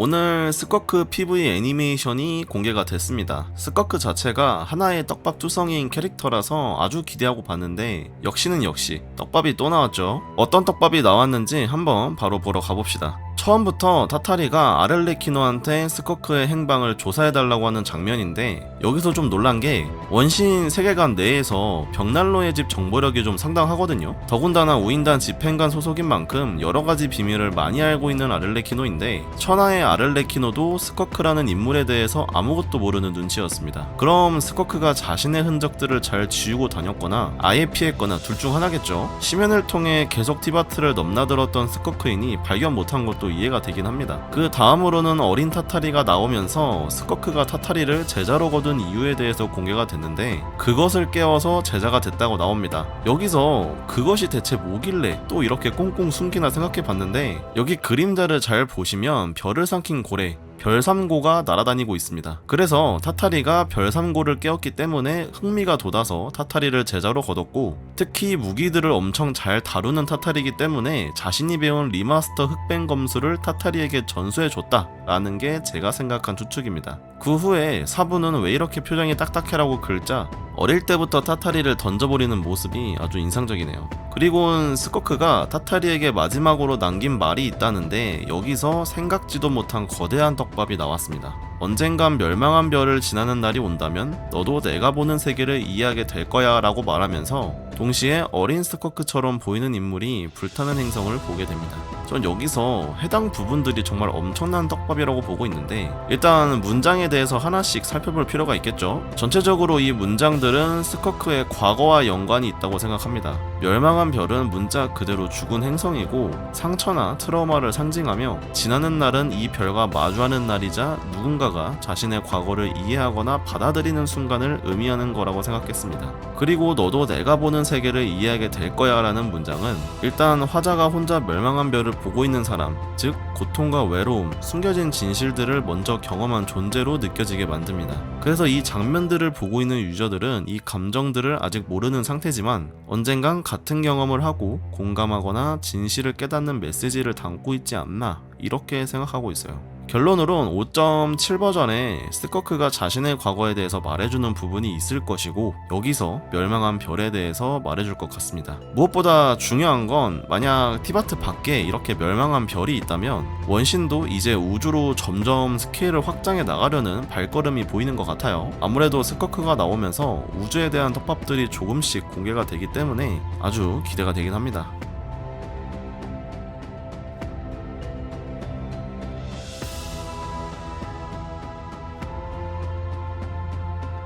오늘 스커크 PV 애니메이션이 공개가 됐습니다. 스커크 자체가 하나의 떡밥 투성이인 캐릭터라서 아주 기대하고 봤는데 역시는 역시 떡밥이 또 나왔죠. 어떤 떡밥이 나왔는지 한번 바로 보러 가봅시다. 처음부터 타타리가 아렐레키노한테 스커크의 행방을 조사해달라고 하는 장면인데 여기서 좀 놀란 게 원신 세계관 내에서 벽난로의 집 정보력이 좀 상당하거든요. 더군다나 우인단 집행관 소속인 만큼 여러 가지 비밀을 많이 알고 있는 아렐레키노인데 천하의 아렐레키노도 스커크라는 인물에 대해서 아무것도 모르는 눈치였습니다. 그럼 스커크가 자신의 흔적들을 잘 지우고 다녔거나 아예 피했거나 둘 중 하나겠죠. 심연을 통해 계속 티바트를 넘나들었던 스커크인이 발견 못한 것도 이해가 되긴 합니다. 그 다음으로는 어린 타타리가 나오면서 스커크가 타타리를 제자로 거둔 이유에 대해서 공개가 됐는데 그것을 깨워서 제자가 됐다고 나옵니다. 여기서 그것이 대체 뭐길래 또 이렇게 꽁꽁 숨기나 생각해 봤는데 여기 그림자를 잘 보시면 별을 삼킨 고래 별삼고가 날아다니고 있습니다. 그래서 타타리가 별삼고를 깨웠기 때문에 흥미가 돋아서 타타리를 제자로 거뒀고 특히 무기들을 엄청 잘 다루는 타타리이기 때문에 자신이 배운 리마스터 흑뱅 검수를 타타리에게 전수해줬다 라는 게 제가 생각한 추측입니다. 그 후에 사부는 왜 이렇게 표정이 딱딱해라고 긁자 어릴 때부터 타타리를 던져버리는 모습이 아주 인상적이네요. 그리고는 스커크가 타타리에게 마지막으로 남긴 말이 있다는데 여기서 생각지도 못한 거대한 떡밥이 나왔습니다. 언젠간 멸망한 별을 지나는 날이 온다면 너도 내가 보는 세계를 이해하게 될 거야 라고 말하면서 동시에 어린 스커크처럼 보이는 인물이 불타는 행성을 보게 됩니다. 전 여기서 해당 부분들이 정말 엄청난 떡밥이라고 보고 있는데 일단 문장에 대해서 하나씩 살펴볼 필요가 있겠죠. 전체적으로 이 문장들은 스커크의 과거와 연관이 있다고 생각합니다. 멸망한 별은 문자 그대로 죽은 행성이고 상처나 트라우마를 상징하며 지나는 날은 이 별과 마주하는 날이자 누군가가 자신의 과거를 이해하거나 받아들이는 순간을 의미하는 거라고 생각했습니다. 그리고 너도 내가 보는 세계를 이해하게 될 거야 라는 문장은 일단 화자가 혼자 멸망한 별을 보고 있는 사람, 즉 고통과 외로움, 숨겨진 진실들을 먼저 경험한 존재로 느껴지게 만듭니다. 그래서 이 장면들을 보고 있는 유저들은 이 감정들을 아직 모르는 상태지만 언젠간 같은 경험을 하고 공감하거나 진실을 깨닫는 메시지를 담고 있지 않나 이렇게 생각하고 있어요. 결론으론 5.7 버전에 스커크가 자신의 과거에 대해서 말해주는 부분이 있을 것이고 여기서 멸망한 별에 대해서 말해줄 것 같습니다. 무엇보다 중요한 건 만약 티바트 밖에 이렇게 멸망한 별이 있다면 원신도 이제 우주로 점점 스케일을 확장해 나가려는 발걸음이 보이는 것 같아요. 아무래도 스커크가 나오면서 우주에 대한 떡밥들이 조금씩 공개가 되기 때문에 아주 기대가 되긴 합니다.